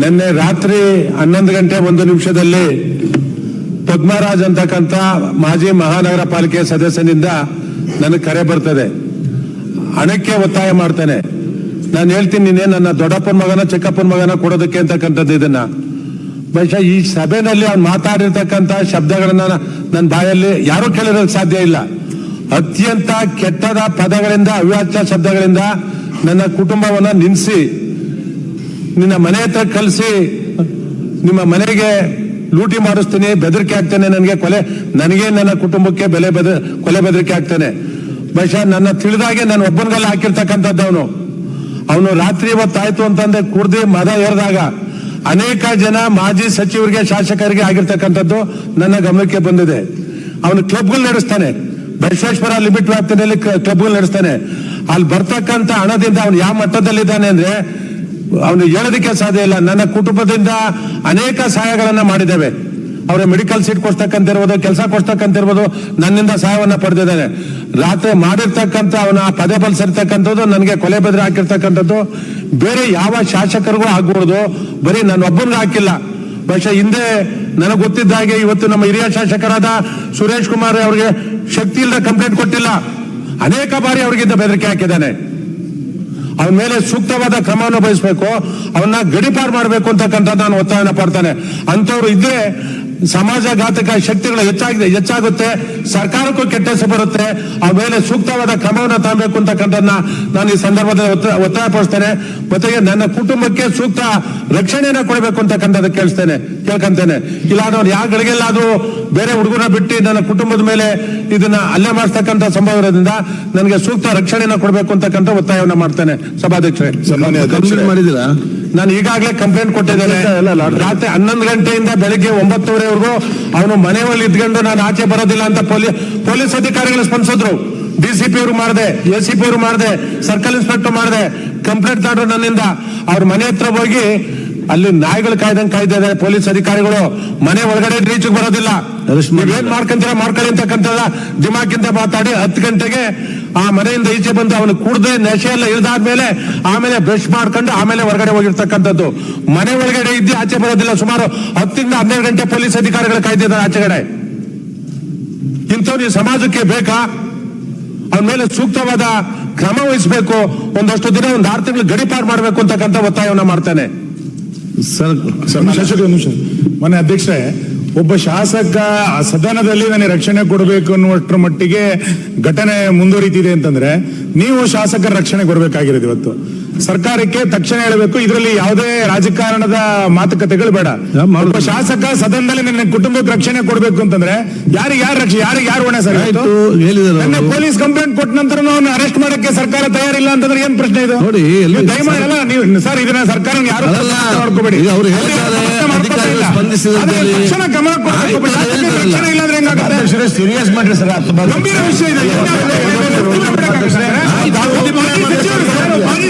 ನಿನ್ನೆ ರಾತ್ರಿ ಹನ್ನೊಂದು ಗಂಟೆ ಒಂದು ನಿಮಿಷದಲ್ಲಿ ಪದ್ಮರಾಜ್ ಅಂತಕ್ಕಂಥ ಮಾಜಿ ಮಹಾನಗರ ಪಾಲಿಕೆ ಸದಸ್ಯನಿಂದ ನನಗೆ ಕರೆ ಬರ್ತದೆ. ಹಣಕ್ಕೆ ಒತ್ತಾಯ ಮಾಡ್ತೇನೆ. ನಾನು ಹೇಳ್ತೀನಿ ನಿನ್ನೆ ನನ್ನ ದೊಡ್ಡಪ್ಪನ ಮಗನ ಚಿಕ್ಕಪ್ಪನ ಮಗನ ಕೊಡೋದಕ್ಕೆ ಅಂತಕ್ಕಂಥದ್ದು ಇದನ್ನ. ಬಹುಶಃ ಈ ಸಭೆಯಲ್ಲಿ ಅವ್ನು ಮಾತಾಡಿರ್ತಕ್ಕಂಥ ಶಬ್ದಗಳನ್ನ ನನ್ನ ಬಾಯಲ್ಲಿ ಯಾರೂ ಕೇಳಿರೋದಕ್ಕೆ ಸಾಧ್ಯ ಇಲ್ಲ. ಅತ್ಯಂತ ಕೆಟ್ಟದ ಪದಗಳಿಂದ ಅವ್ಯಾಚ್ಯ ಶಬ್ದಗಳಿಂದ ನನ್ನ ಕುಟುಂಬವನ್ನ ನಿನ್ಸಿ ನಿನ್ನ ಮನೆ ಹತ್ರ ಕಲ್ಸಿ, ನಿಮ್ಮ ಮನೆಗೆ ಲೂಟಿ ಮಾಡಿಸ್ತೀನಿ, ಬೆದರಿಕೆ ಆಗ್ತಾನೆ ನನಗೆ ಕೊಲೆ, ನನಗೆ ನನ್ನ ಕುಟುಂಬಕ್ಕೆ ಬೆಲೆ ಬೆದ, ಕೊಲೆ ಬೆದರಿಕೆ ಆಗ್ತಾನೆ ಬಹುಶಃ ನನ್ನ ತಿಳಿದಾಗೆ ನಾನು ಒಬ್ಬನಿಗೆಲ್ಲ ಹಾಕಿರ್ತಕ್ಕಂಥದ್ದು ಅವನು. ಅವನು ರಾತ್ರಿ ಇವತ್ತಾಯ್ತು ಅಂತಂದ್ರೆ ಕುಡ್ದು ಮದ ಏರಿದಾಗ ಅನೇಕ ಜನ ಮಾಜಿ ಸಚಿವರಿಗೆ, ಶಾಸಕರಿಗೆ ಆಗಿರ್ತಕ್ಕಂಥದ್ದು ನನ್ನ ಗಮನಕ್ಕೆ ಬಂದಿದೆ. ಅವನು ಕ್ಲಬ್ಗಳು ನಡೆಸ್ತಾನೆ. ಬಸವೇಶ್ವರ ಲಿಮಿಟ್ ವ್ಯಾಪ್ತಿನಲ್ಲಿ ಕ್ಲಬ್ಗಳು ನಡೆಸ್ತಾನೆ. ಅಲ್ಲಿ ಬರ್ತಕ್ಕಂಥ ಹಣದಿಂದ ಅವನು ಯಾವ ಮಟ್ಟದಲ್ಲಿದ್ದಾನೆ ಅಂದ್ರೆ ಅವನು ಹೇಳೋದಕ್ಕೆ ಸಾಧ್ಯ ಇಲ್ಲ. ನನ್ನ ಕುಟುಂಬದಿಂದ ಅನೇಕ ಸಹಾಯಗಳನ್ನ ಮಾಡಿದ್ದೇವೆ. ಅವರ ಮೆಡಿಕಲ್ ಸೀಟ್ ಕೊಡ್ತಕ್ಕಂತ ಇರ್ಬೋದು ಕೆಲಸ ಕೊಡ್ತಕ್ಕಂತ ಇರ್ಬೋದು ನನ್ನಿಂದ ಸಹಾಯವನ್ನ ಪಡೆದಿದ್ದಾನೆ ರಾತ್ರಿ ಮಾಡಿರ್ತಕ್ಕಂಥ ಅವನ ಪದೇ ಬಲ್ಸಿರ್ತಕ್ಕಂಥದ್ದು ನನಗೆ ಕೊಲೆ ಬೆದರಿ ಹಾಕಿರ್ತಕ್ಕಂಥದ್ದು, ಬೇರೆ ಯಾವ ಶಾಸಕರಿಗೂ ಆಗ್ಬಾರ್ದು. ಬರೀ ನಾನು ಒಬ್ಬನಿಗೆ ಹಾಕಿಲ್ಲ. ಬಹುಶಃ ಹಿಂದೆ ನನಗೆ ಗೊತ್ತಿದ್ದ ಹಾಗೆ ಇವತ್ತು ನಮ್ಮ ಹಿರಿಯ ಶಾಸಕರಾದ ಸುರೇಶ್ ಕುಮಾರ್ ಅವರಿಗೆ ಶಕ್ತಿ ಇಲ್ಲದ ಕಂಪ್ಲೇಂಟ್ ಕೊಟ್ಟಿಲ್ಲ. ಅನೇಕ ಬಾರಿ ಅವರಿಗಿಂತ ಬೆದರಿಕೆ ಹಾಕಿದ್ದಾನೆ. ಅವನ ಮೇಲೆ ಸೂಕ್ತವಾದ ಕ್ರಮವನ್ನು ವಹಿಸಬೇಕು ಅವನ್ನ ಗಡಿಪಾರು ಮಾಡಬೇಕು ಅಂತಕ್ಕಂಥ ನಾನು ಒತ್ತಾಯನ ಪಡ್ತಾನೆ. ಅಂತವ್ರು ಇದ್ರೆ ಸಮಾಜಘಾತಕ ಶಕ್ತಿಗಳು ಹೆಚ್ಚಾಗಿದೆ ಹೆಚ್ಚಾಗುತ್ತೆ ಸರ್ಕಾರಕ್ಕೂ ಕೆಟ್ಟ ಹೆಸರು ಬರುತ್ತೆ. ಆ ಮೇಲೆ ಸೂಕ್ತವಾದ ಕ್ರಮವನ್ನು ತಾಂಬೇಕು ಅಂತಕ್ಕಂಥದ್ದನ್ನ ನಾನು ಈ ಸಂದರ್ಭದಲ್ಲಿ ಒತ್ತ- ಒತ್ತಾಯ ಪಡಿಸ್ತೇನೆ ಜೊತೆಗೆ ನನ್ನ ಕುಟುಂಬಕ್ಕೆ ಸೂಕ್ತ ರಕ್ಷಣೆಯನ್ನ ಕೊಡಬೇಕು ಅಂತಕ್ಕಂಥದ್ದು ಕೇಳಿಸ್ತೇನೆ ಕೇಳ್ಕಂತೇನೆ. ಇಲ್ಲ ಅವ್ರು ಯಾವ ಅದು ಬೇರೆ ಹುಡುಗನ ಬಿಟ್ಟು ನನ್ನ ಕುಟುಂಬದ ಮೇಲೆ ಇದನ್ನ ಅಲ್ಲೇ ಮಾಡಿಸ್ತಕ್ಕಂಥ ಸಂಭವ ಇರೋದ್ರಿಂದ ನನಗೆ ಸೂಕ್ತ ರಕ್ಷಣೆಯನ್ನ ಕೊಡಬೇಕು ಅಂತಕ್ಕಂಥ ಒತ್ತಾಯವನ್ನ ಮಾಡ್ತೇನೆ. ಸಭಾಧ್ಯಕ್ಷರೇ. ಮಾಡಿದಿರಾ ನಾನು ಈಗಾಗಲೇ ಕಂಪ್ಲೇಂಟ್ ಕೊಟ್ಟಿದ್ದೇನೆ. ರಾತ್ರಿ ಹನ್ನೊಂದು ಗಂಟೆಯಿಂದ ಬೆಳಿಗ್ಗೆ ಒಂಬತ್ತುವರೆವರೆಗೂ ಅವನು ಮನೆ ಒಳಗೆ ಇದ್ಕೊಂಡು ನಾನು ಆಚೆ ಬರೋದಿಲ್ಲ ಅಂತ ಪೊಲೀಸ್ ಪೊಲೀಸ್ ಅಧಿಕಾರಿಗಳು ಸ್ಪಂದಿಸಿದ್ರು. ಡಿಸಿಪಿ ಅವರು ಮಾಡಿದೆ ಎಸಿಪಿ ಅವರು ಮಾಡಿದೆ ಸರ್ಕಲ್ ಇನ್ಸ್ಪೆಕ್ಟರ್ ಮಾಡಿದೆ ಕಂಪ್ಲೇಂಟ್ ತಾಡ್ರು ನನ್ನಿಂದ. ಅವ್ರ ಮನೆ ಹತ್ರ ಹೋಗಿ ಅಲ್ಲಿ ನಾಯಿಗಳು ಕಾಯ್ದಂಗೆ ಕಾಯ್ದಿದ್ದಾರೆ ಪೊಲೀಸ್ ಅಧಿಕಾರಿಗಳು. ಮನೆ ಒಳಗಡೆ ರೀಚ್ ಬರೋದಿಲ್ಲ. ನೀವೇನ್ ಮಾಡ್ಕೊಂತೀರ ಮಾಡ್ಕೊಳ್ಳಿ ಅಂತಕ್ಕಂಥ ದಿಮಾಕಿಂದ ಮಾತಾಡಿ ಹತ್ತು ಗಂಟೆಗೆ ಆ ಮನೆಯಿಂದ ಈಚೆ ಬಂದು ಅವನು ಕುಡ್ದೆ ನೆಶೆ ಎಲ್ಲ ಇಳಿದಾದ್ಮೇಲೆ ಆಮೇಲೆ ಬ್ರಷ್ ಮಾಡ್ಕೊಂಡು ಆಮೇಲೆ ಹೊರಗಡೆ ಹೋಗಿರ್ತಕ್ಕಂಥದ್ದು. ಮನೆ ಒಳಗಡೆ ಇದ್ದು ಆಚೆ ಬರೋದಿಲ್ಲ. ಸುಮಾರು ಹತ್ತಿಂದ ಹನ್ನೆರಡು ಗಂಟೆ ಪೊಲೀಸ್ ಅಧಿಕಾರಿಗಳು ಕಾಯ್ದಿದ್ದಾರೆ ಆಚೆಗಡೆ ಇಂಥವ್ರು ಈ ಸಮಾಜಕ್ಕೆ ಬೇಕಾ? ಅವನ ಮೇಲೆ ಸೂಕ್ತವಾದ ಕ್ರಮ ವಹಿಸಬೇಕು. ಒಂದಷ್ಟು ದಿನ ಒಂದು ಆರು ತಿಂಗಳು ಗಡಿಪಾರು ಮಾಡಬೇಕು ಅಂತಕ್ಕಂಥ ಒತ್ತಾಯವನ್ನ ಮಾಡ್ತಾನೆ. ಸರ್ ಸರ್, ಮನೆ ಅಧ್ಯಕ್ಷರೇ ಒಬ್ಬ ಶಾಸಕ ಆ ಸದನದಲ್ಲಿ ನನಗೆ ರಕ್ಷಣೆ ಕೊಡಬೇಕು ಅನ್ನುವಷ್ಟರ ಮಟ್ಟಿಗೆ ಘಟನೆ ಮುಂದುವರಿತಿದೆ ಅಂತಂದ್ರೆ ನೀವು ಶಾಸಕರ ರಕ್ಷಣೆ ಕೊಡಬೇಕಾಗಿರೋದು ಇವತ್ತು. ಸರ್ಕಾರಕ್ಕೆ ತಕ್ಷಣ ಹೇಳಬೇಕು ಇದರಲ್ಲಿ ಯಾವುದೇ ರಾಜಕಾರಣದ ಮಾತುಕತೆಗಳು ಬೇಡ. ಒಬ್ಬ ಶಾಸಕ ಸದನದಲ್ಲಿ ನನ್ನ ಕುಟುಂಬಕ್ಕೆ ರಕ್ಷಣೆ ಕೊಡಬೇಕು ಅಂತಂದ್ರೆ ಯಾರಿಗೆ ಯಾರು ರಕ್ಷಣೆ ಯಾರಿಗೆ ಯಾರು ಹೊಣೆ ಸರ್ ನನ್ನ ಪೊಲೀಸ್ ಕಂಪ್ಲೇಂಟ್ ಕೊಟ್ಟ ನಂತರ ಅವನು ಅರೆಸ್ಟ್ ಮಾಡಕ್ಕೆ ಸರ್ಕಾರ ತಯಾರಿಲ್ಲ ಅಂತಂದ್ರೆ ಏನ್ ಪ್ರಶ್ನೆ ಇದು? ನೋಡಿ, ಎಲ್ಲಿ- ನೀವು ಸರ್ ಇದನ್ನ ಸರ್ಕಾರ ಯಾರು ಅಲ್ಲಲ್ಲ, ಮಾಡ್ಕೋಬೇಡಿ ಈಗ ಅವ್ರು ಹೇಳ್ತಾರೆ, ಅಧಿಕಾರಿಗಳು ಸ್ಪಂದಿಸಿದಂತೆ ತಕ್ಷಣ ಗಮನ ಕೊಡಬೇಕು. ಆಯ್ತು, ಶಾಸಕರಿಗೆ ಹೇಳ್ತಾರಲ್ಲ. ರಕ್ಷಣೆ ಇಲ್ಲಾಂದ್ರೆ ಹೆಂಗಾಗುತ್ತೆ? ಸೀರಿಯಸ್ ಮಾಡ್ರಿ ಸರ್ ಗಂಭೀರ ವಿಷಯ ಇದೆ. ಮಾಜಿ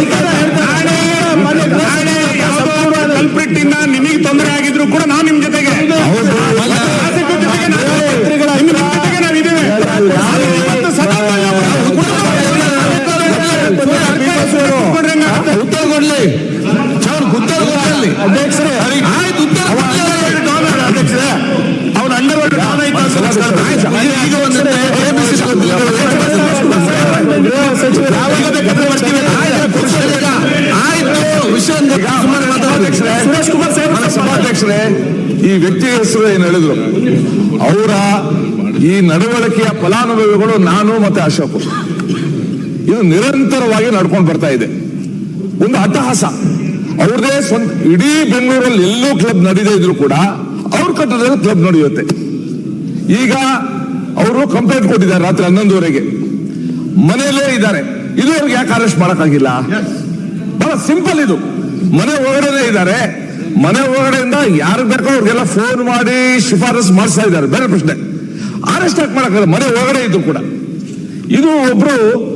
Because ಹೆಸರು ಏನು ಹೇಳಿದ್ರು? ಅವರ ಈ ನಡವಳಿಕೆಯ ಫಲಾನುಭವಿಗಳು ನಾನು ಮತ್ತೆ ಅಶೋಕ್. ಇದು ನಿರಂತರವಾಗಿ ನಡ್ಕೊಂಡು ಬರ್ತಾ ಇದೆ. ಒಂದು ಅಟ್ಟಹಾಸ. ಅವ್ರದೇ ಸ್ವಂತ ಇಡೀ ಬೆಂಗಳೂರಲ್ಲಿ ಎಲ್ಲೂ ಕ್ಲಬ್ ನಡೀದೇ ಇದ್ರು ಕೂಡ ಅವ್ರ ಕಟ್ಟಡದಲ್ಲಿ ಕ್ಲಬ್ ನಡೆಯುತ್ತೆ. ಈಗ ಅವರು ಕಂಪ್ಲೇಂಟ್ ಕೊಟ್ಟಿದ್ದಾರೆ ರಾತ್ರಿ ಹನ್ನೊಂದುವರೆಗೆ. ಮನೆಯಲ್ಲೇ ಇದ್ದಾರೆ. ಇದು ಅವ್ರಿಗೆ ಯಾಕೆ ಅರೆಸ್ಟ್ ಮಾಡೋಕ್ಕಾಗಿಲ್ಲ? ಬಹಳ ಸಿಂಪಲ್ ಇದು. ಮನೆ ಒಳಗಡೆ ಇದ್ದಾರೆ. ಮನೆ ಒಳಗಡೆಯಿಂದ ಯಾರು ಬೇಕೋ ಅವ್ರಿಗೆಲ್ಲ ಫೋನ್ ಮಾಡಿ ಶಿಫಾರಸ್ ಮಾಡಿಸ್ತಾ ಇದ್ದಾರೆ. ಬೇರೆ ಪ್ರಶ್ನೆ. ಅರೆಸ್ಟ್ ಯಾಕೆ ಮಾಡಕ್ಕಾಗಲ್ಲ? ಮನೆ ಒಳಗಡೆ ಇದ್ದು ಕೂಡ. ಇದು ಒಬ್ರು,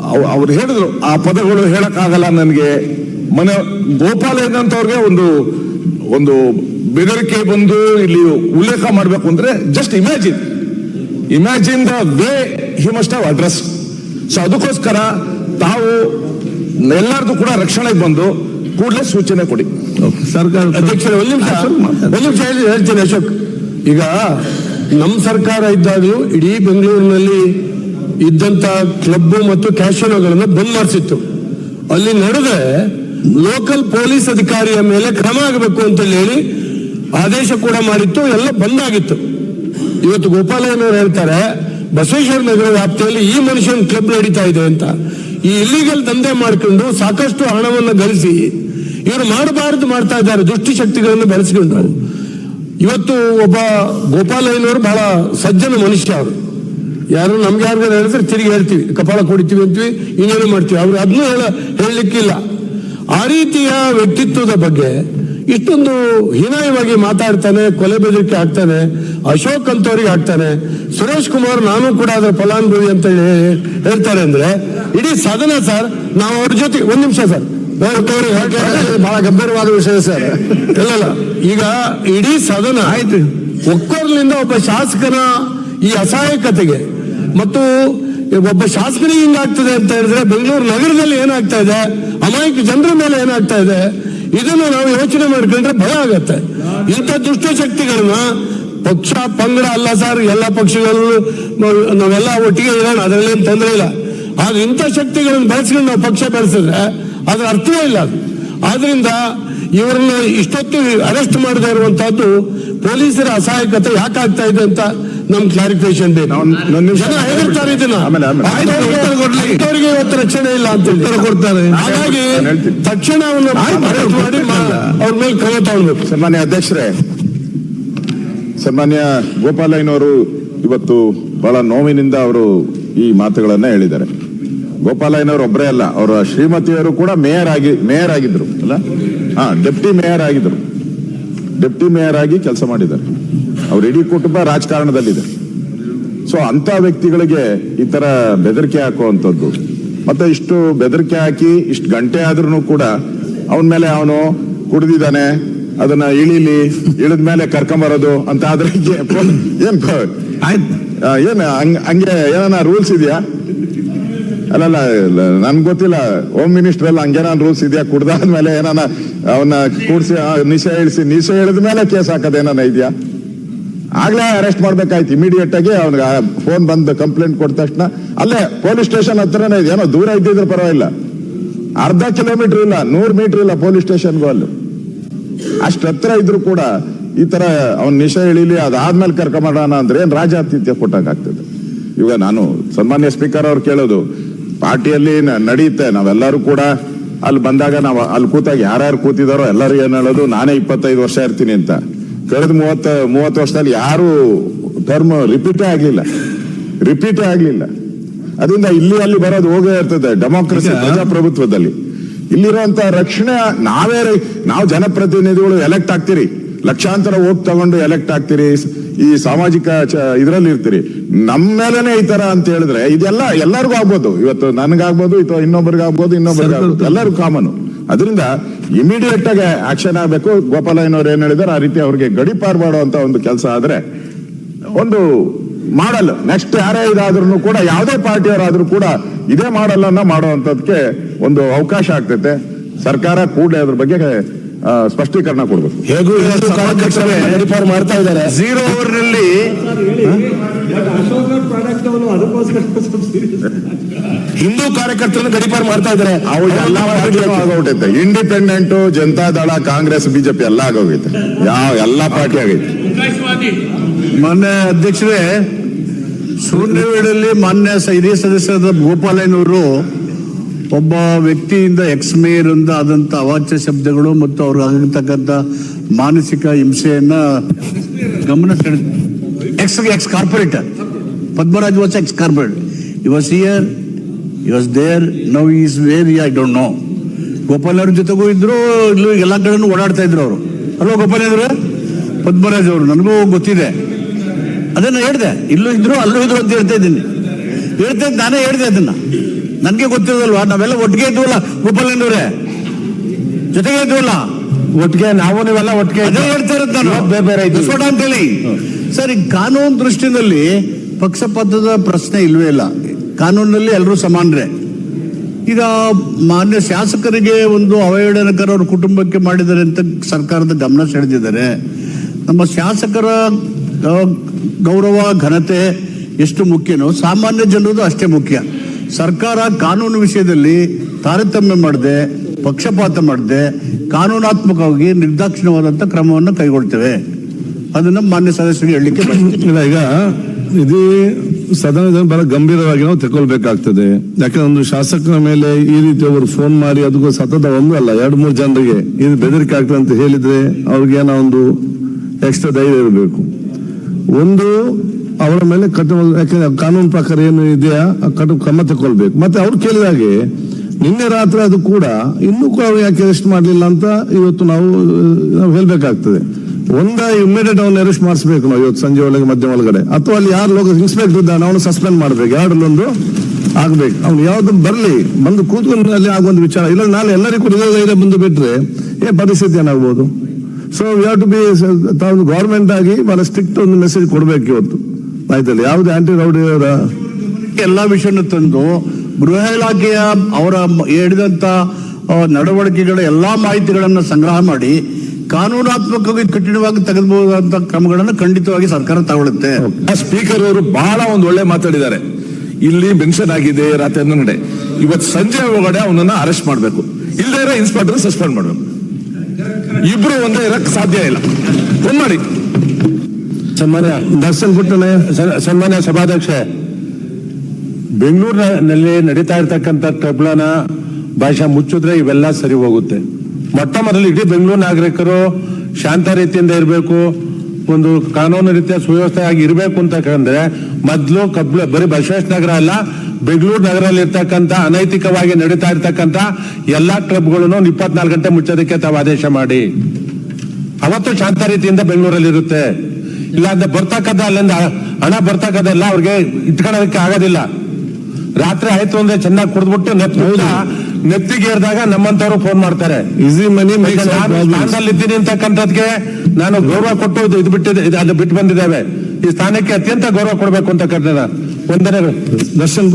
ಅವ್- ಅವ್ರು ಹೇಳಿದ್ರು, ಆ ಪದಗಳು ಹೇಳಕ್ಕಾಗಲ್ಲ ನನಗೆ. ಮನೆ, ಗೋಪಾಲ ಏನಂತವ್ರಿಗೆ ಒಂದು ಒಂದು ಬೆದರಿಕೆ ಬಂದು ಇಲ್ಲಿ ಉಲ್ಲೇಖ ಮಾಡಬೇಕು ಅಂದ್ರೆ just imagine imagine the way he must have address so ಅದಕ್ಕೋಸ್ಕರ ತಾವು ಎಲ್ಲರದು ಕೂಡ ರಕ್ಷಣೆಗೆ ಬಂದು ಕೂಡಲೇ ಸೂಚನೆ ಕೊಡಿ. ಸರ್ಕಾರ ಅಧ್ಯಕ್ಷರೇ ಒಂದು ನಿಮಿಷ. ಒಂದು ನಿಮಿಷ ಹೇಳಿ ಹೇಳ್ತೇನೆ ಅಶೋಕ್. ಈಗ ನಮ್ಮ ಸರ್ಕಾರ ಇದ್ದಾಗಲೂ ಇಡೀ ಬೆಂಗಳೂರಿನಲ್ಲಿ ಇದ್ದಂತ ಕ್ಲಬ್ ಮತ್ತು ಕ್ಯಾಶಿನೋಗಳನ್ನು ಬಂದ್ ಮಾಡಿಸಿತ್ತು. ಅಲ್ಲಿ ನಡೆದ್ರೆ ಲೋಕಲ್ ಪೊಲೀಸ್ ಅಧಿಕಾರಿಯ ಮೇಲೆ ಕ್ರಮ ಆಗಬೇಕು ಅಂತ ಹೇಳಿ ಆದೇಶ ಕೂಡ ಮಾಡಿತ್ತು ಎಲ್ಲ ಬಂದ್ ಆಗಿತ್ತು. ಇವತ್ತು ಗೋಪಾಲಯ್ಯನವರು ಹೇಳ್ತಾರೆ ಬಸವೇಶ್ವರ ನಗರ ವ್ಯಾಪ್ತಿಯಲ್ಲಿ ಈ ಮನುಷ್ಯನ ಕ್ಲಬ್ ನಡೀತಾ ಇದೆ ಅಂತ. ಈ ಇಲ್ಲಿಗಲ್ ದಂಧೆ ಮಾಡ್ಕೊಂಡು ಸಾಕಷ್ಟು ಹಣವನ್ನು ಗಳಿಸಿ ಇವರು ಮಾಡಬಾರದು ಮಾಡ್ತಾ ಇದ್ದಾರೆ. ದುಷ್ಟಶಕ್ತಿಗಳನ್ನು ಬೆಳೆಸ್ಕೊಂಡು ಇವತ್ತು ಒಬ್ಬ ಗೋಪಾಲಯ್ಯನವರು ಬಹಳ ಸಜ್ಜನ ಮನುಷ್ಯ ಅವರು. ಯಾರು ನಮ್ಗೆ ಯಾರಿಗಾರು ಹೇಳಿದ್ರೆ ತಿರುಗಿ ಹೇಳ್ತೀವಿ. ಕಪಾಳ ಕೊಡಿತೀವಿ ಅಂತೀವಿ, ಇನ್ನೇನು ಮಾಡ್ತೀವಿ. ಅವ್ರು ಅದನ್ನೂ ಹೇಳ, ಹೇಳಲಿಕ್ಕಿಲ್ಲ. ಆ ರೀತಿಯ ವ್ಯಕ್ತಿತ್ವದ ಬಗ್ಗೆ ಇಷ್ಟೊಂದು ಹೀನಾಯವಾಗಿ ಮಾತಾಡ್ತಾನೆ, ಕೊಲೆ ಬೆದರಿಕೆ ಆಗ್ತಾನೆ ಅಶೋಕ್ ಅಂತವ್ರಿಗೆ ಆಗ್ತಾನೆ ಸುರೇಶ್ ಕುಮಾರ್, ನಾನು ಕೂಡ ಅದರ ಫಲಾನುಭವಿ ಅಂತ ಹೇಳಿ ಹೇಳ್ತಾರೆ ಅಂದ್ರೆ, ಇಡೀ ಸದನ ಸರ್, ನಾವು ಅವ್ರ ಜೊತೆ, ಒಂದ್ ನಿಮಿಷ ಸರ್. ಬಹಳ ಗಂಭೀರವಾದ ವಿಷಯ ಸರ್. ಇಲ್ಲ. ಈಗ ಇಡೀ ಸದನ ಆಯ್ತು. ಒಕ್ಕೋರ್ಲಿಂದ ಒಬ್ಬ ಶಾಸಕನ ಈ ಅಸಹಾಯಕತೆಗೆ ಮತ್ತು ಒಬ್ಬ ಶಾಸಕನಿಗೆ ಹಿಂಗಾಗ್ತದೆ ಅಂತ ಹೇಳಿದ್ರೆ ಬೆಂಗಳೂರು ನಗರದಲ್ಲಿ ಏನಾಗ್ತಾ ಇದೆ? ಅಮಾಯಕ ಜನರ ಮೇಲೆ ಏನಾಗ್ತಾ ಇದೆ? ಇದನ್ನು ನಾವು ಯೋಚನೆ ಮಾಡ್ಕೊಂಡ್ರೆ ಭಯ ಆಗತ್ತೆ. ಇಂಥ ದುಷ್ಟಶಕ್ತಿಗಳನ್ನ ಪಕ್ಷ ಪಂಗಡ ಅಲ್ಲ ಸರ್ ಎಲ್ಲ ಪಕ್ಷಗಳು ನಾವ್- ನಾವೆಲ್ಲ ಒಟ್ಟಿಗೆ ಇರೋಣ ಅದರಲ್ಲೇನು ತೊಂದರೆ ಇಲ್ಲ. ಆದ್ರೆ ಇಂಥ ಶಕ್ತಿಗಳನ್ನು ಬೆಳೆಸ್ಕೊಂಡು ನಾವು ಪಕ್ಷ ಬೆಳೆಸಿದ್ರೆ ಅದ್ರ ಅರ್ಥವೇ ಇಲ್ಲ ಅದು. ಆದ್ರಿಂದ ಇವರನ್ನ ಇಷ್ಟೊತ್ತು ಅರೆಸ್ಟ್ ಮಾಡದೇ ಇರುವಂತಹದ್ದು ಪೊಲೀಸರ ಅಸಹಾಯಕತೆ ಯಾಕೆ ಆಗ್ತಾ ಇದೆ ಅಂತ ನಮ್ ಕ್ಲಾರಿಫಿಕೇಶನ್ ಹೇಳ್ತಾರೆ ಇದನ್ನ. ಆಮೇಲೆ- ಕೊಡ್ಲಿ. ಇವತ್ತು ರಕ್ಷಣೆ ಇಲ್ಲ ಅಂತ ಉತ್ತರ ಕೊಡ್ತಾರೆ. ಹಾಗಾಗಿ. ತಕ್ಷಣ ಮಾಡಿ ಅವ್ರ ಮೇಲೆ ಕ್ರಮ ತಗೊಳ್ಬೇಕು. ಸನ್ಮಾನ್ಯ ಅಧ್ಯಕ್ಷರೇ ಸನ್ಮಾನ್ಯ ಗೋಪಾಲಯ್ಯನವರು ಇವತ್ತು ಬಹಳ ನೋವಿನಿಂದ ಅವರು ಈ ಮಾತುಗಳನ್ನ ಹೇಳಿದ್ದಾರೆ. ಗೋಪಾಲಯ್ಯನವರು ಒಬ್ಬರೇ ಅಲ್ಲ ಅವರ ಶ್ರೀಮತಿಯವರು ಕೂಡ ಮೇಯರ್ ಆಗಿ ಮೇಯರ್ ಆಗಿದ್ರು ಅಲ್ಲ? ಹಾ ಡೆಪ್ಟಿ ಮೇಯರ್ ಆಗಿದ್ರು. ಡೆಪ್ಟಿ ಮೇಯರ್ ಆಗಿ ಕೆಲಸ ಮಾಡಿದ್ದಾರೆ. ಅವ್ರ ಇಡೀ ಕುಟುಂಬ ರಾಜಕಾರಣದಲ್ಲಿದೆ. ಸೊ ಅಂತ ವ್ಯಕ್ತಿಗಳಿಗೆ ಈ ತರ ಬೆದರಿಕೆ ಹಾಕುವಂಥದ್ದು. ಮತ್ತೆ ಇಷ್ಟು ಬೆದರಿಕೆ ಹಾಕಿ ಇಷ್ಟು ಗಂಟೆ ಆದ್ರೂ ಕೂಡ ಅವನ ಮೇಲೆ ಅವನು ಕುಡಿದಿದ್ದಾನೆ ಅದನ್ನ ಇಳಿಲಿ ಇಳಿದ ಮೇಲೆ ಕರ್ಕೊಂಬರೋದು ಅಂತ ಆದ್ರೆ ಏನ್ ಏನ್ ಹಂಗೆ ಏನಾರ ರೂಲ್ಸ್ ಇದೆಯಾ? ಅಲ್ಲಲ್ಲ ನನ್ಗೆ ಗೊತ್ತಿಲ್ಲ. ಹೋಮ್ ಮಿನಿಸ್ಟರ್ ಎಲ್ಲ ಹಂಗೇನಾನ ರೂಲ್ಸ್ ಇದೆಯಾ? ಕುಡ್ದಾದ್ಮೇಲೆ ಏನಾನ ಅವನ್ನ ಕೂಡ್ಸಿ ನಿಶೆ ಇಳಿಸಿ ನಿಶೆ ಇಳಿದ ಮೇಲೆ ಕೇಸ್ ಹಾಕೋದು ಏನಾನ ಇದೆಯಾ? ಆಗ್ಲೇ ಅರೆಸ್ಟ್ ಮಾಡ್ಬೇಕಾಯ್ತು ಇಮಿಡಿಯೇಟ್ ಆಗಿ. ಅವ್ನಿಗೆ ಫೋನ್ ಬಂದು ಕಂಪ್ಲೇಂಟ್ ಕೊಟ್ಟ ತಕ್ಷಣ ಅಲ್ಲೇ ಪೊಲೀಸ್ ಸ್ಟೇಷನ್ ಹತ್ರನೇ ಇದೆ. ಏನೋ ದೂರ ಇದ್ದಿದ್ರೆ ಪರವಾಗಿಲ್ಲ. ಅರ್ಧ ಕಿಲೋಮೀಟರ್ ಇಲ್ಲ, ನೂರ್ ಮೀಟರ್ ಇಲ್ಲ ಪೊಲೀಸ್ ಸ್ಟೇಷನ್ಗೂ ಅಲ್ಲಿ. ಅಷ್ಟು ಹತ್ರ ಇದ್ರು ಕೂಡ ಈ ತರ ಅವ್ನ ನಿಶೆ ಇಳಿಲಿ, ಅದಾದ್ಮೇಲೆ ಕರ್ಕೊಂಬರೋಣ ಅಂದ್ರೆ ಏನ್ ರಾಜಾತಿಥ್ಯ ಕೊಟ್ಟಾಗ ಆಗ್ತದೆ. ಇವಾಗ ನಾನು ಸನ್ಮಾನ್ಯ ಸ್ಪೀಕರ್ ಅವ್ರು ಕೇಳೋದು ಪಾರ್ಟಿಯಲ್ಲಿ ನಡೆಯುತ್ತೆ. ನಾವೆಲ್ಲರೂ ಕೂಡ ಅಲ್ಲಿ ಬಂದಾಗ ನಾವು ಅಲ್ಲಿ ಕೂತಾಗ ಯಾರ್ಯಾರು ಕೂತಿದಾರೋ ಎಲ್ಲರೂ ಏನ್ ಹೇಳೋದು ನಾನೇ ಇಪ್ಪತ್ತೈದು ವರ್ಷ ಇರ್ತೀನಿ ಅಂತ. ಕಳೆದ ಮೂವತ್ತ ಮೂವತ್ತು ವರ್ಷದಲ್ಲಿ ಯಾರು ಟರ್ಮ್ ರಿಪೀಟೇ ಆಗ್ಲಿಲ್ಲ. ರಿಪೀಟೇ ಆಗ್ಲಿಲ್ಲ. ಅದರಿಂದ ಇಲ್ಲಿ ಅಲ್ಲಿ ಬರೋದು ಹೋಗೇ ಇರ್ತದೆ ಡೆಮೋಕ್ರಸಿ ಪ್ರಜಾಪ್ರಭುತ್ವದಲ್ಲಿ. ಇಲ್ಲಿರುವಂತ ರಕ್ಷಣೆ ನಾವೇ ನಾವು ಜನಪ್ರತಿನಿಧಿಗಳು ಎಲೆಕ್ಟ್ ಆಗ್ತೀರಿ. ಲಕ್ಷಾಂತರ ಓಟ್ ತಗೊಂಡು ಎಲೆಕ್ಟ್ ಆಗ್ತೀರಿ. ಈ ಸಾಮಾಜಿಕ ಇದರಲ್ಲಿ ಇರ್ತೀರಿ. ನಮ್ಮ ಮೇಲೇನೆ ಈ ತರ ಅಂತ ಹೇಳಿದ್ರೆ ಇದೆಲ್ಲ ಎಲ್ಲರಿಗೂ ಆಗ್ಬೋದು. ಇವತ್ತು ನನಗಾಗ್ಬೋದು ಅಥವಾ ಇನ್ನೊಬ್ಬರಿಗೆ ಆಗ್ಬೋದು ಇನ್ನೊಬ್ಬರಿಗೆ ಆಗ್ಬೋದು ಎಲ್ಲರಿಗೂ ಕಾಮನ್ ಅದರಿಂದ ಇಮಿಡಿಯೇಟ್ ಆಗಿ ಆಕ್ಷನ್ ಆಗಬೇಕು. ಗೋಪಾಲಯ್ಯನವ್ರು ಏನ್ ಹೇಳಿದಾರೆ ಆ ರೀತಿ ಅವ್ರಿಗೆ ಗಡಿಪಾರ್ ಮಾಡುವಂತ ಒಂದು ಕೆಲಸ ಆದ್ರೆ ಒಂದು ಮಾಡಲ್ ನೆಕ್ಸ್ಟ್ ಯಾರೇ ಇದಾದ್ರೂ ಕೂಡ ಯಾವುದೇ ಪಾರ್ಟಿಯವರಾದ್ರೂ ಕೂಡ ಇದೇ ಮಾಡಲ್ಲ ಅನ್ನ ಮಾಡುವಂತದಕ್ಕೆ ಒಂದು ಅವಕಾಶ ಆಗ್ತೈತೆ. ಸರ್ಕಾರ ಕೂಡಲೇ ಅದ್ರ ಬಗ್ಗೆ ಸ್ಪಷ್ಟೀಕರಣ ಕೊಡಬೇಕು. ಹೇಗೂ ಮಾಡ್ತಾ ಇದ್ದಾರೆ. ಝೀರೋ ಓವರ್ನಲ್ಲಿ ಹಿಂದೂ ಕಾರ್ಯಕರ್ತರನ್ನು ಗಡಿಪಾರ್ ಮಾಡ್ತಾ ಇದ್ದಾರೆ. ಅವು ಎಲ್ಲ ಇಂಡಿಪೆಂಡೆಂಟ್ ಜನತಾದಳ ಕಾಂಗ್ರೆಸ್ ಬಿಜೆಪಿ ಎಲ್ಲ ಆಗೋಗೈತೆ ಯಾವ ಎಲ್ಲ ಪಾರ್ಟಿ ಆಗೈತೆ. ಮೊನ್ನೆ ಅಧ್ಯಕ್ಷರೇ ಶೂನ್ಯ ವೇಳೆಯಲ್ಲಿ ಮಾನ್ಯ ಹಿರಿಯ ಸದಸ್ಯರಾದ ಗೋಪಾಲಯ್ಯನವರು ಒಬ್ಬ ವ್ಯಕ್ತಿಯಿಂದ ಎಕ್ಸ್ ಮೇಯರ್ ಅಂತ ಆದಂತ ಅವಾಚ್ಯ ಶಬ್ದಗಳು ಮತ್ತು ಅವ್ರಿಗೆ ಆಗಿರ್ತಕ್ಕಂಥ ಮಾನಸಿಕ ಹಿಂಸೆಯನ್ನು ಗಮನ ex ex corporator Padmaraj was ex corporate he was here he was there now is where I don't know Gopal ಅವ್ರ ಜೊತೆಗೂ ಇದ್ರು, ಇಲ್ಲೂ ಎಲ್ಲ ಕಡೆನೂ ಓಡಾಡ್ತಾ ಇದ್ರು ಅವರು. ಅಲ್ವಾ ಗೋಪಾಲ್ ಇದ್ರು ಪದ್ಮರಾಜ್ ಅವರು, ನನಗೂ ಗೊತ್ತಿದೆ. ಅದನ್ನ ಹೇಳಿದೆ, ಇಲ್ಲೂ ಇದ್ರು, ಅಲ್ಲೂ ಇದ್ರು ಅಂತ ಹೇಳ್ತಾ ಇದ್ದೀನಿ. ಹೇಳ್ತಾ ನಾನೇ ಹೇಳಿದೆ ಅದನ್ನ. ನನಗೆ ಗೊತ್ತಿರೋದಲ್ವಾ ನಾವೆಲ್ಲ ಒಟ್ಟಿಗೆ ಇದ್ವಲ್ಲ ಗೋಪಾಲನವರೇ ಜೊತೆಗೆ ಇದ್ವಲ್ಲ? ಒಟ್ಟಿಗೆ ನಾವು ನೀವೆಲ್ಲ ಒಟ್ಟಿಗೆ ಹೇಳ್ತಾ ಬೇರೆ I'm telling. ಸರ್ ಈ ಕಾನೂನು ದೃಷ್ಟಿನಲ್ಲಿ ಪಕ್ಷಪಾತದ ಪ್ರಶ್ನೆ ಇಲ್ವೇ ಇಲ್ಲ. ಕಾನೂನಲ್ಲಿ ಎಲ್ಲರೂ ಸಮಾನರೇ. ಈಗ ಮಾನ್ಯ ಶಾಸಕರಿಗೆ ಒಂದು ಅವಹೇಳನಕರ ಅವ್ರ ಕುಟುಂಬಕ್ಕೆ ಮಾಡಿದ್ದಾರೆ ಅಂತ ಸರ್ಕಾರದ ಗಮನ ಸೆಳೆದಿದ್ದಾರೆ. ನಮ್ಮ ಶಾಸಕರ ಗೌರವ ಘನತೆ ಎಷ್ಟು ಮುಖ್ಯನೋ ಸಾಮಾನ್ಯ ಜನರದು ಅಷ್ಟೇ ಮುಖ್ಯ. ಸರ್ಕಾರ ಕಾನೂನು ವಿಷಯದಲ್ಲಿ ತಾರತಮ್ಯ ಮಾಡದೆ, ಪಕ್ಷಪಾತ ಮಾಡದೆ, ಕಾನೂನಾತ್ಮಕವಾಗಿ ನಿರ್ದಾಕ್ಷಿಣ್ಯವಾದಂಥ ಕ್ರಮವನ್ನು ಕೈಗೊಳ್ತೇವೆ. ಅದನ್ನ ಮಾನ್ಯ ಸದಸ್ಯರಿಗೆ ಹೇಳಲಿಕ್ಕೆ ಇಲ್ಲ, ಈಗ ಇದು ಸದನದ ಬಹಳ ಗಂಭೀರವಾಗಿ ನಾವು ತಗೊಳ್ಬೇಕಾಗ್ತದೆ ಯಾಕಂದ್ರೆ ಒಂದು ಶಾಸಕನ ಮೇಲೆ ಈ ರೀತಿ ಅವರು ಫೋನ್ ಮಾಡಿ ಅದಕ್ಕೂ ಸತತ ಒಂದು ಅಲ್ಲ, ಎರಡು, ಮೂರು ಜನರಿಗೆ ಇದು ಬೆದರಿಕೆ ಆಗ್ತದೆ ಅಂತ ಹೇಳಿದ್ರೆ ಅವ್ರಿಗೇನೋ ಒಂದು ಎಕ್ಸ್ಟ್ರಾ ಧೈರ್ಯ ಇರಬೇಕು. ಒಂದು ಅವರ ಮೇಲೆ ಕಠಿಣ, ಯಾಕಂದ್ರೆ ಕಾನೂನು ಪ್ರಕಾರ ಏನು ಇದೆಯಾ ಕಟ್ಟು ಕ್ರಮ ತಗೊಳ್ಬೇಕು ಮತ್ತೆ ಅವ್ರು ಕೇಳಿದಾಗೆ ನಿನ್ನೆ ರಾತ್ರಿ ಅದು ಕೂಡ ಇನ್ನೂ ಕೂಡ ಅವ್ರು ಯಾಕೆ ಅರೆಸ್ಟ್ ಮಾಡಲಿಲ್ಲ ಅಂತ ಇವತ್ತು ನಾವು ನಾವು ಹೇಳ್ಬೇಕಾಗ್ತದೆ. ಒಂದ ಇಮಿಡಿಯೇಟ್ ಅವ್ನು ಅರೆಸ್ಟ್ ಮಾಡಿಸ್ಬೇಕು ನಾವು ಇವತ್ತು ಸಂಜೆ ಒಳಗೆ ಮಧ್ಯ ಒಳಗಡೆ. ಅಥವಾ ಅಲ್ಲಿ ಯಾರು ಲೋಕ ಇನ್ಸ್ಪೆಕ್ಟರ್ ಇದ್ದಾನೆ ಅವನು ಸಸ್ಪೆಂಡ್ ಮಾಡ್ಬೇಕು. ಯಾರಲ್ಲೊಂದು ಆಗ್ಬೇಕು. ಅವ್ನು ಯಾವ್ದು ಬರಲಿ, ಬಂದು ಕೂತ್ಕೊಂಡು ಅಲ್ಲಿ ಆಗುವಂತ ವಿಚಾರ. ಇಲ್ಲ ನಾನು ಎಲ್ಲರಿಗೂ ಧೈರ್ಯ ಬಂದು ಬಿಟ್ರೆ ಏ ಪರಿಸ್ಥಿತಿ ಏನಾಗ್ಬೋದು so we have to be ತಾವು ಗೌರ್ಮೆಂಟ್ ಆಗಿ ಬಹಳ ಸ್ಟ್ರಿಕ್ಟ್ ಒಂದು ಮೆಸೇಜ್ ಕೊಡ್ಬೇಕು ಇವತ್ತು. ಆಯ್ತಲ್ಲ ಯಾವ್ದು ಆಂಟಿ ರೌಡಿ ಅವರ? ಎಲ್ಲಾ ವಿಷಯನ ತಂದು ಗೃಹ ಇಲಾಖೆಯ ಅವರ ಹೇಳಿದಂತ ನಡವಳಿಕೆಗಳ ಎಲ್ಲಾ ಮಾಹಿತಿಗಳನ್ನು ಸಂಗ್ರಹ ಮಾಡಿ ಕಾನೂನಾತ್ಮಕವಾಗಿ ಕಠಿಣವಾಗಿ ತೆಗೆದುಬಹುದಂತ ಕ್ರಮಗಳನ್ನು ಖಂಡಿತವಾಗಿ ಸರ್ಕಾರ ತಗೊಳ್ಳುತ್ತೆ. ಸ್ಪೀಕರ್ ಅವರು ಬಹಳ ಒಂದು ಒಳ್ಳೆ ಮಾತಾಡಿದ್ದಾರೆ. ಇಲ್ಲಿ ಮೆನ್ಷನ್ ಆಗಿದೆ ರಾತ್ರಿ ಹನ್ನೊಂದು ಇವತ್ತು ಸಂಜೆ ಒಳಗಡೆ ಅವನನ್ನ ಅರೆಸ್ಟ್ ಮಾಡಬೇಕು. ಇಲ್ಲದೇ ಇರೋ ಇನ್ಸ್ಪೆಕ್ಟರ್ ಸಸ್ಪೆಂಡ್ ಮಾಡಬೇಕು. ಇಬ್ರು ಒಂದೇ ಇರಕ್ ಸಾಧ್ಯ ಇಲ್ಲ. ಫೋನ್ ಮಾಡಿ. ಸನ್ಮಾನ್ಯ ದರ್ಶನ್ ಪುಟ್ಟನೆ ಸ- ಸನ್ಮಾನ್ಯ ಸಭಾಧ್ಯಕ್ಷ ಬೆಂಗಳೂರಿನಲ್ಲಿ ನಡೀತಾ ಇರ್ತಕ್ಕಂಥ ಟ್ರಬ್ಲನ ಭಾಷೆ ಮುಚ್ಚಿದ್ರೆ ಇವೆಲ್ಲ ಸರಿ ಹೋಗುತ್ತೆ. ಮೊಟ್ಟ ಮೊದಲು ಇಡೀ ಬೆಂಗಳೂರು ನಾಗರಿಕರು ಶಾಂತ ರೀತಿಯಿಂದ ಇರಬೇಕು ಒಂದು ಕಾನೂನು ರೀತಿಯ ಸುವ್ಯವಸ್ಥೆ ಆಗಿ ಇರಬೇಕು ಅಂತ ಕಂಡ್ರೆ ಮೊದಲು ಕಬ್ಳ ಬರೀ ಬಸವೇಶ್ ನಗರ ಅಲ್ಲ ಬೆಂಗಳೂರು ನಗರಲ್ಲಿ ಇರ್ತಕ್ಕಂಥ ಅನೈತಿಕವಾಗಿ ನಡೀತಾ ಇರ್ತಕ್ಕಂಥ ಎಲ್ಲಾ ಕ್ಲಬ್ಗಳನ್ನು ಇಪ್ಪತ್ನಾಲ್ಕು ಗಂಟೆ ಮುಚ್ಚೋದಕ್ಕೆ ತಾವು ಆದೇಶ ಮಾಡಿ. ಅವತ್ತು ಶಾಂತ ರೀತಿಯಿಂದ ಬೆಂಗಳೂರಲ್ಲಿ ಇರುತ್ತೆ ಇಲ್ಲ ಅಂದ್ರೆ ಬರ್ತಕ್ಕದ್ದ ಅಲ್ಲಿಂದ ಹಣ ಬರ್ತಕ್ಕಂಥ ಅವ್ರಿಗೆ ಇಟ್ಕೊಳ್ಳೋದಕ್ಕೆ ಆಗೋದಿಲ್ಲ. ರಾತ್ರಿ ಆಯ್ತು ಅಂದ್ರೆ ಚೆನ್ನಾಗಿ ಕುಡಿದ್ಬಿಟ್ಟು ನೆತ್ತ ನೆತ್ತಿಗೆ ಏರಿದಾಗ ನಮ್ಮಂತವ್ರು ಫೋನ್ ಮಾಡ್ತಾರೆ. ಇದ್ದೀನಿ ಅಂತಕ್ಕಂಥದ್ಕೆ ನಾನು ಗೌರವ ಕೊಟ್ಟು ಇದು- ಬಿಟ್ಟಿದೆ ಇದು ಅದು ಬಿಟ್ಟು ಬಂದಿದ್ದೇವೆ. ಈ ಸ್ಥಾನಕ್ಕೆ ಅತ್ಯಂತ ಗೌರವ ಕೊಡಬೇಕು ಅಂತ ಕರ್ತದ ವಂದನೆಗಳು ದರ್ಶನ್